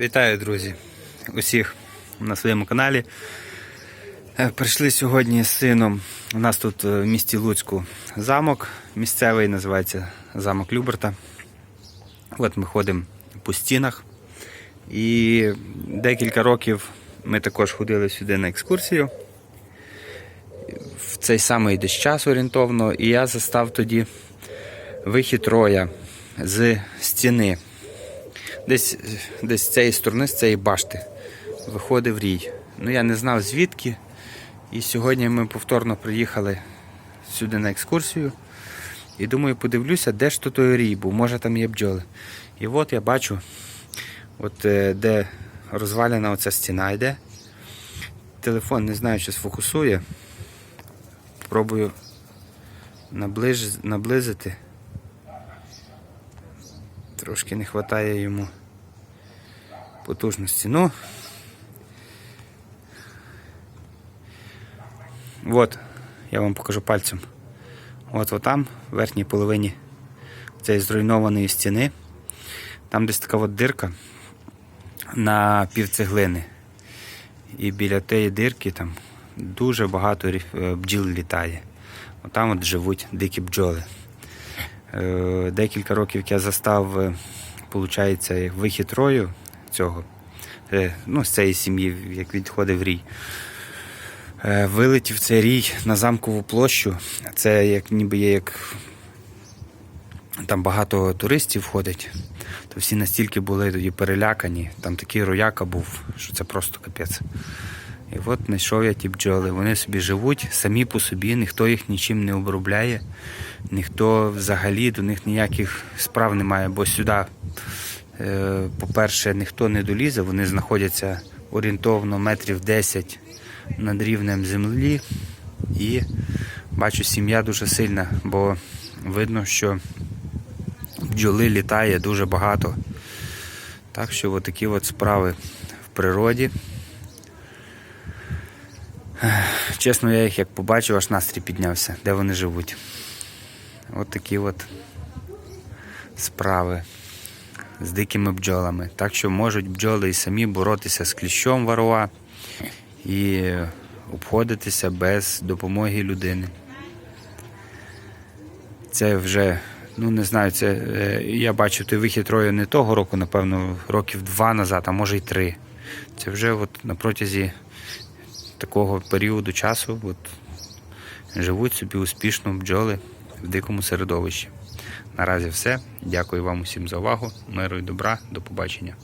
Вітаю, друзі, усіх на своєму каналі. Е, Прийшли сьогодні з сином. У нас тут е, в місті Луцьку замок місцевий, називається замок Люберта. От ми ходимо по стінах. І декілька років ми також ходили сюди на екскурсію. В цей самий десь час орієнтовно, і я застав тоді вихід роя з стіни. Десь, десь з цієї сторони, з цієї башти, виходив рій. Ну я не знав звідки. І сьогодні ми повторно приїхали сюди на екскурсію. І думаю, подивлюся, де ж то той рій був, може там є бджоли. І от я бачу, от е, де розвалена оця стіна йде. Телефон не знаю, чи сфокусує. Пробую наближ... наблизити. Трошки не вистачає йому потужності. Ну. От, я вам покажу пальцем. От, от там, в верхній половині цієї зруйнованої стіни, там десь така от дирка на півцеглини. І біля тієї дирки там дуже багато е, бджіл літає. Отам от живуть дикі бджоли. Е, Декілька років я застав, е, получається, вихід рою цього, е, ну, з цієї сім'ї, як відходив рій. Е, Вилетів цей рій на замкову площу. Це як ніби є як там багато туристів ходить, то всі настільки були тоді перелякані. Там такий рояка був, що це просто капець. І от знайшов я ті бджоли. Вони собі живуть самі по собі, ніхто їх нічим не обробляє, ніхто взагалі до них ніяких справ немає, бо сюди, по-перше, ніхто не долізе, вони знаходяться орієнтовно метрів 10 над рівнем землі. І бачу, сім'я дуже сильна, бо видно, що бджоли літає дуже багато. Так що от такі от справи в природі. Чесно, я їх як побачив, аж настрій піднявся, де вони живуть. От такі от справи з дикими бджолами. Так що можуть бджоли і самі боротися з кліщом варова і обходитися без допомоги людини. Це вже, ну не знаю, це е, я бачив той вихід рою не того року, напевно, років два назад, а може й три. Це вже от на протязі такого періоду часу от, живуть собі успішно бджоли в дикому середовищі. Наразі все. Дякую вам усім за увагу. Миру і добра. До побачення.